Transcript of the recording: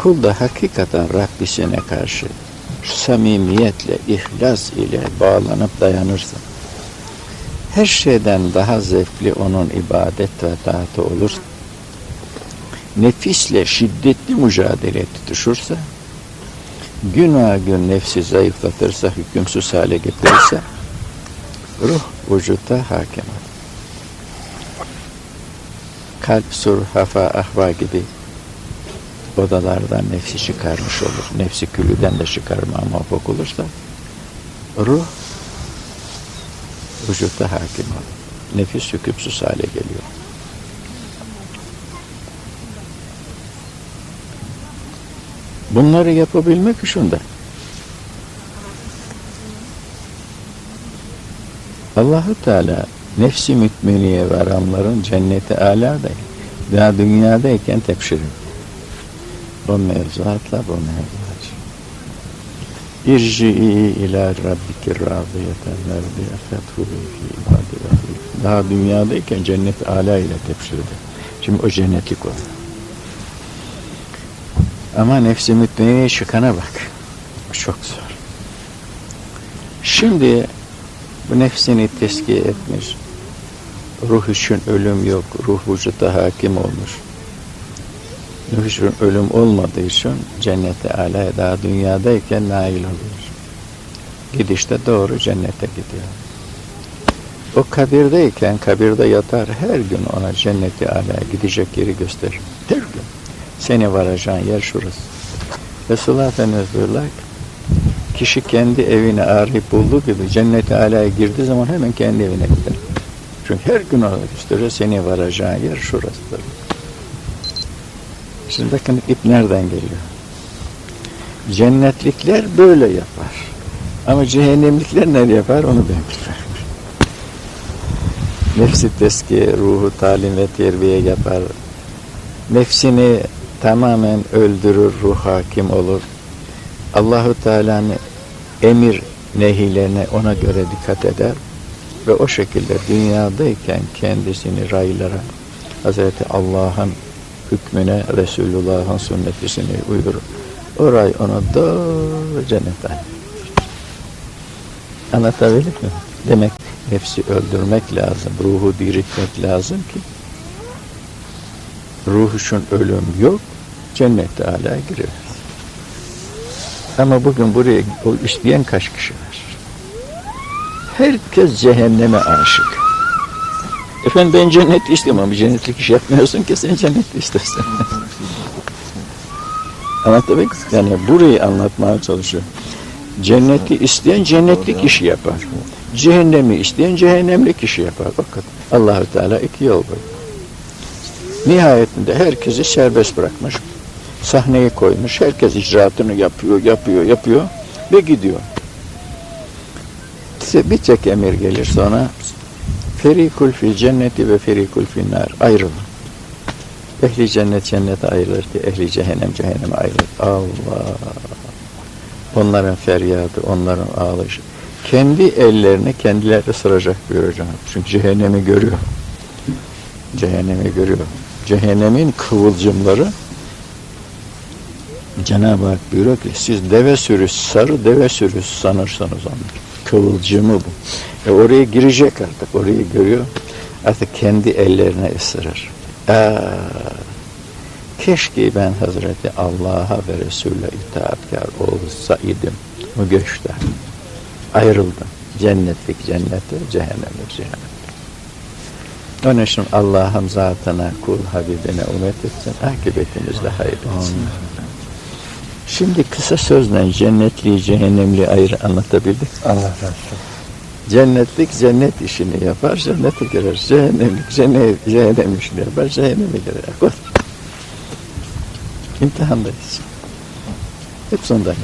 Kul da hakikaten Rabbisine karşı samimiyetle, ihlas ile bağlanıp dayanırsa, her şeyden daha zevkli onun ibadet ve taatı olur. Nefisle şiddetli mücadele tutuşursa, gün gün nefsi zayıflatırsa, hükümsüz hale getirirse, ruh vücutta hakim olur. Kalp, sur, hafa, ahva gibi odalardan nefsi çıkarmış olur. Nefsi külüden de çıkarma muvaffak olursa, ruh vücutta hakim olur. Nefis hükümsüz hale geliyor. Bunları yapabilmek için de Allahu Teala nefsi mütminiye varanların cenneti alada daha dünyadayken tepşirir. Bu mevzuatla bu mevzuat. İrci'i ila rabbiki radiyeten merdiye rahim. Daha dünyadayken cennet ala ile tepşirdi. Şimdi o cennetlik oldu. Ama nefsi mütminiye çıkana bak. Çok zor. Şimdi bu nefsini teskiye etmiş. Ruh için ölüm yok. Ruh vücutta hakim olmuş. İçin ölüm olmadığı için cennete alaya daha dünyadayken nail oluyor. Gidişte doğru cennete gidiyor. O kabirdeyken kabirde yatar her gün ona cenneti alaya gidecek yeri gösterir. Her gün. Seni varacağın yer şurası. Resulullah Efendimiz diyorlar ki kişi kendi evini arayıp bulduğu gibi cenneti alaya girdiği zaman hemen kendi evine gider. Çünkü her gün ona gösteriyor seni varacağın yer şurasıdır. Şimdi bakın ip nereden geliyor? Cennetlikler böyle yapar. Ama cehennemlikler ne yapar onu ben bilmiyorum. Nefsi teskiye, ruhu talim ve terbiye yapar. Nefsini tamamen öldürür, ruh hakim olur. Allahu Teala'nın emir nehilerine ona göre dikkat eder ve o şekilde dünyadayken kendisini raylara Hazreti Allah'ın hükmüne Resulullah'ın sünnetisini uyurur. O ray ona doğru cennete Anlatabildik mi? Demek nefsi öldürmek lazım, ruhu diriltmek lazım ki ruh ölüm yok, cennette hala girer. Ama bugün buraya o isteyen kaç kişi var? Herkes cehenneme aşık. Efendim ben cennet istiyorum ama cennetlik iş yapmıyorsun ki sen cennet istersen. Anlatabildik Yani burayı anlatmaya çalışıyorum. Cenneti isteyen cennetlik işi yapar. Cehennemi isteyen cehennemlik işi yapar. Bakın Allahü Teala iki yol var. Nihayetinde herkesi serbest bırakmış. Sahneyi koymuş. Herkes icraatını yapıyor, yapıyor, yapıyor ve gidiyor. Bir tek emir gelir sonra ferikul fil cenneti ve ferikul fil nar ayrılın. Ehli cennet cennete ayrılır ki ehli cehennem cehenneme ayrılır. Allah! Onların feryadı, onların ağlayışı. Kendi ellerini kendileri ısıracak buyuracağım. Çünkü cehennemi görüyor. Cehennemi görüyor. Cehennemin kıvılcımları Cenab-ı Hak buyuruyor ki siz deve sürüsü, sarı deve sürüsü sanırsanız onu. Kıvılcımı bu. E oraya girecek artık. Orayı görüyor. Artık kendi ellerine ısırır. Aa, keşke ben Hazreti Allah'a ve Resul'e itaatkar olsaydım bu göçte. Ayrıldım. Cennetlik cennete, cehennemlik cehennem. Onun için Allah'ım zatına, kul Habibine ümmet etsin, akıbetimiz de hayır etsin. Şimdi kısa sözle cennetliği, cehennemliği ayrı anlatabildik. Allah razı olsun. Cennetlik cennet işini yapar, cennete girer. Cehennemlik cennet, cehennem işini yapar, cehenneme girer. İmtihandayız. Hep sondan.